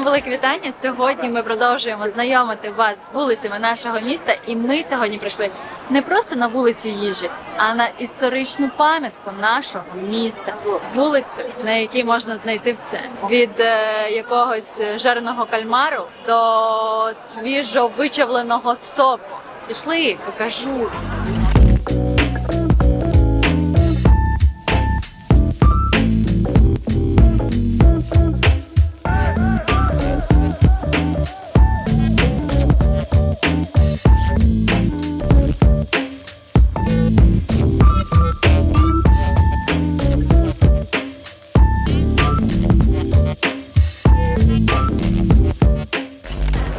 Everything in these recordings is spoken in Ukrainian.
Всім велике вітання. Сьогодні ми продовжуємо знайомити вас з вулицями нашого міста. І ми сьогодні прийшли не просто на вулицю їжі, а на історичну пам'ятку нашого міста. Вулицю, на якій можна знайти все від е, якогось жареного кальмару до свіжо вичавленого соку. Пішли, покажу.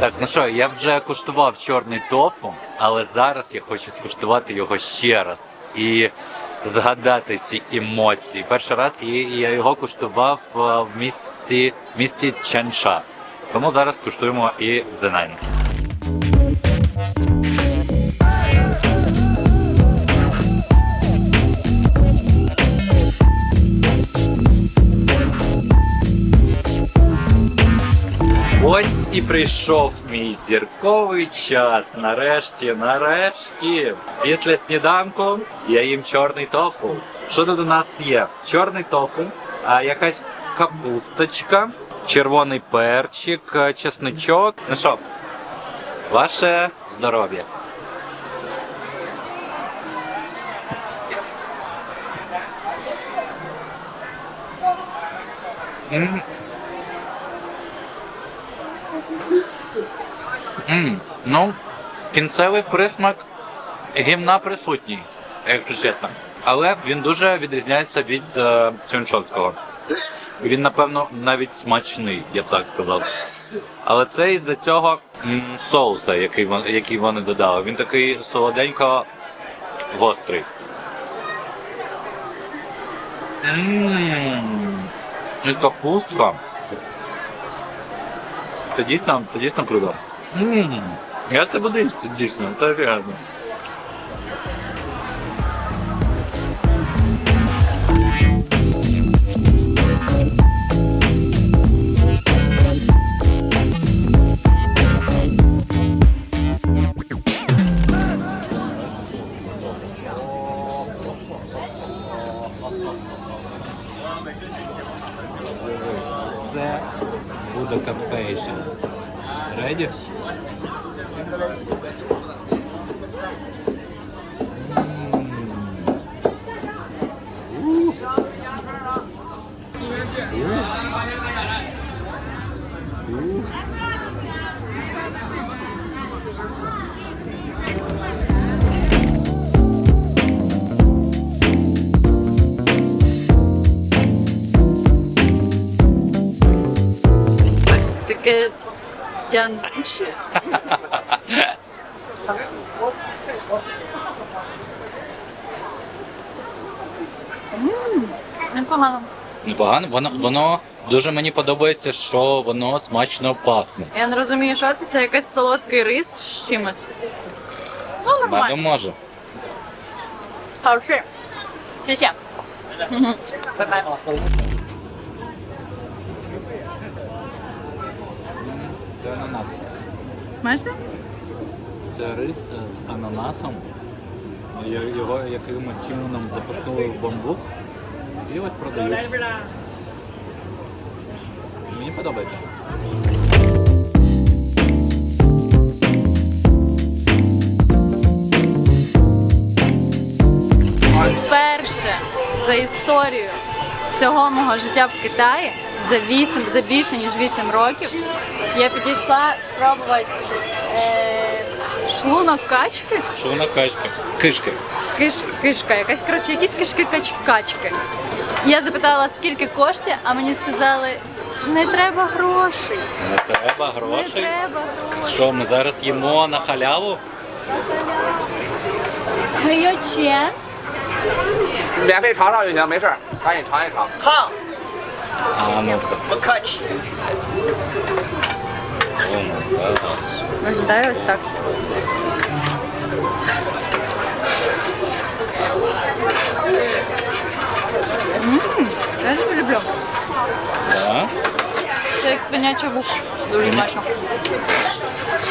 Так, ну що, я вже куштував чорний тофу, але зараз я хочу скуштувати його ще раз і згадати ці емоції. Перший раз я, його куштував е, в місті, місті Чанша. Тому зараз куштуємо і в і прийшов мій зірковий час. Нарешті, нарешті. Після сніданку я їм чорний тофу. Що тут у нас є? Чорний тофу, а якась капусточка, червоний перчик, е, чесничок. Ну що, ваше здоров'я. М. М, ну, кінцевий присмак гімна присутній, якщо чесно. Але він дуже відрізняється від е, Чончовського. Він, напевно, навіть смачний, я б так сказав. Але це із-за цього м, соуса, який, який вони додали. Він такий солоденько гострий. Мм, І капустка. Це дійсно, це дійсно круто. Ммм, я це буду їсти, дійсно, це офігезно. good. Таке Непогано. Непогано, воно, воно дуже мені подобається, що воно смачно пахне. Я не розумію, що це. Це якийсь солодкий рис з чимось. Ну, Медом нормально. може. Хороший. Сіся. Мгм. Це ананас. Смачно? Це рис з ананасом. Його якимось чином запихнули в бамбук. І ось продають. Мені подобається. Вперше за історію всього мого життя в Китаї за 8, за більше ніж 8 років я підійшла спробувати е, шлунок качки. Що вона качка? Кишки. Киш, кишка, якась коротше, якісь кишки кач, качки. Я запитала, скільки коштує, а мені сказали, не треба грошей. Не треба Не грошей. треба грошей. Що, ми зараз їмо на халяву? Ми йоче. 免费尝尝就行，没事儿，赶紧尝一尝。烫， а ну Покач. Виглядає ось так. Я дуже люблю. Да? Це як свиняча вуха. Дуже смачно.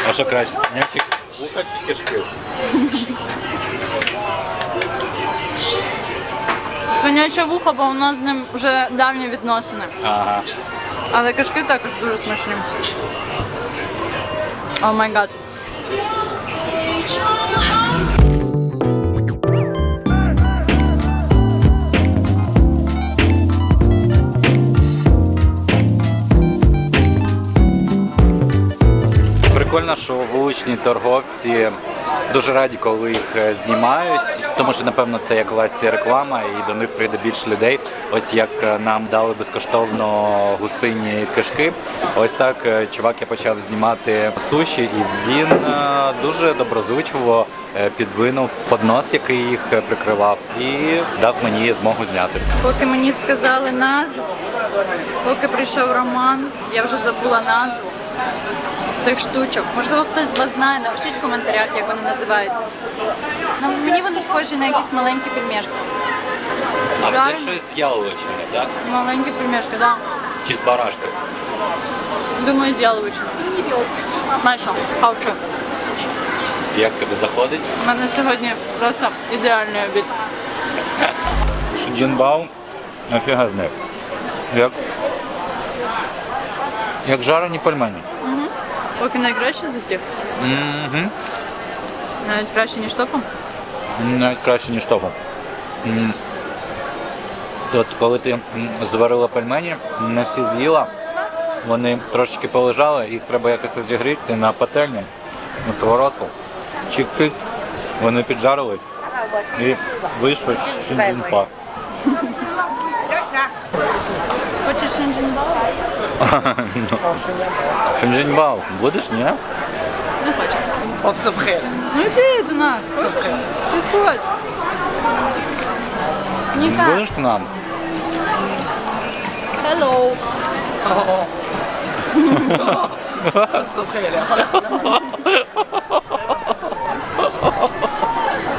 А що краще? Снячик? Лука чи кишків? Свиняче вухо, бо у нас з ним вже давні відносини. Ага. Але кишки також дуже смачні. О май гад. Прикольно, що вуличні торговці дуже раді, коли їх е, знімають, тому що напевно це як власті реклама, і до них прийде більше людей. Ось як е, нам дали безкоштовно гусині кишки. Ось так е, чувак я почав знімати суші, і він дуже доброзичливо підвинув поднос, який їх прикривав, і дав мені змогу зняти. Поки мені сказали назву, поки прийшов Роман, я вже забула назву цих штучок. Можливо, хтось з вас знає, напишіть в коментарях, як вони називаються. Ну, мені вони схожі на якісь маленькі пельмешки. А це щось з яловичини, так? Маленькі пельмешки, так. Да. Чи з барашки? Думаю, з яловичини. Смачно, хавчу. Як тобі заходить? У мене сьогодні просто ідеальний обід. Шуджінбао, нафіга з них. Як, як жарені пельмені. Поки найкраще з усіх, Угу. навіть краще, ніж тофу. Навіть краще, ніж. М. От коли ти м, зварила пельмені, не всі з'їла, вони трошечки полежали, їх треба якось розігріти на пательню, на сковородку. Чик-пик, вони піджарились і вийшло шинджінпа. Хочеш Ну. Фінжень. Будеш, ні? Не хочу. От Сабхель. Ну йди до нас, хочеш? Ти хочеш. Ніка. Будеш к нам? Hello. От Сабхеля.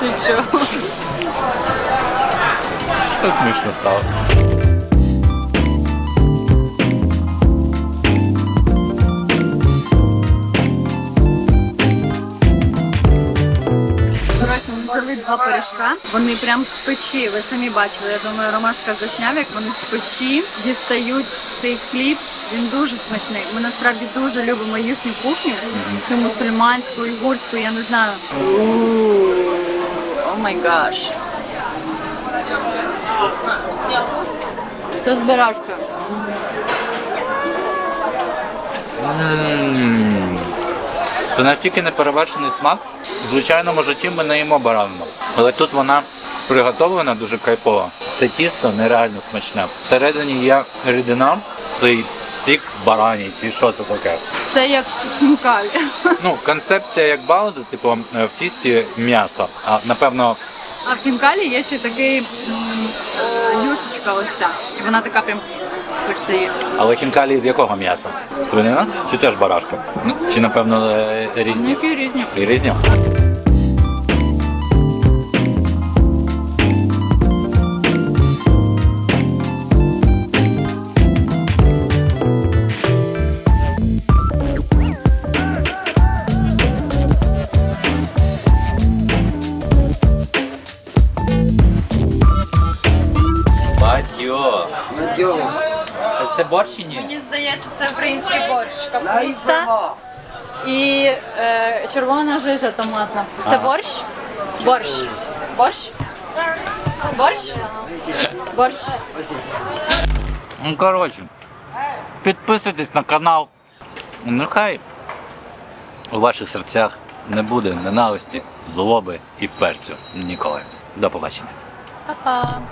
Ти чого? Смішно стало. Коротше, ми взяли два пиріжка. Вони прям з печі. Ви самі бачили. Я думаю, Ромашка засняв, як вони з печі дістають цей хліб. Він дуже смачний. Ми насправді дуже любимо їхню кухню, цю мусульманську, уйгурську, я не знаю. О май гаш. Це з барашкою. Це настільки неперевершений смак. В звичайному житті ми не їмо баранину. Але тут вона приготовлена дуже кайпово. Це тісто нереально смачне. Всередині є рідина, цей сік бараній, чи що це таке. Це як хінкалі. Ну, концепція як бауза, типу е, в тісті м'ясо. А напевно, А в хінкалі є ще такий м, е, юшечка ось ця. І вона така прям. Але хінкалі з якого м'яса? Свинина чи теж барашка? Ну, чи напевно е, різні? Які різні. І різні. Це борщ чи ні? Мені здається, це український борщ. Капуста і е, червона жижа томатна. Це Ага. борщ? Борщ. Борщ? Борщ? Борщ. Ну, коротше, підписуйтесь на канал. Нехай у ваших серцях не буде ненависті, злоби і перцю ніколи. До побачення. Па-па.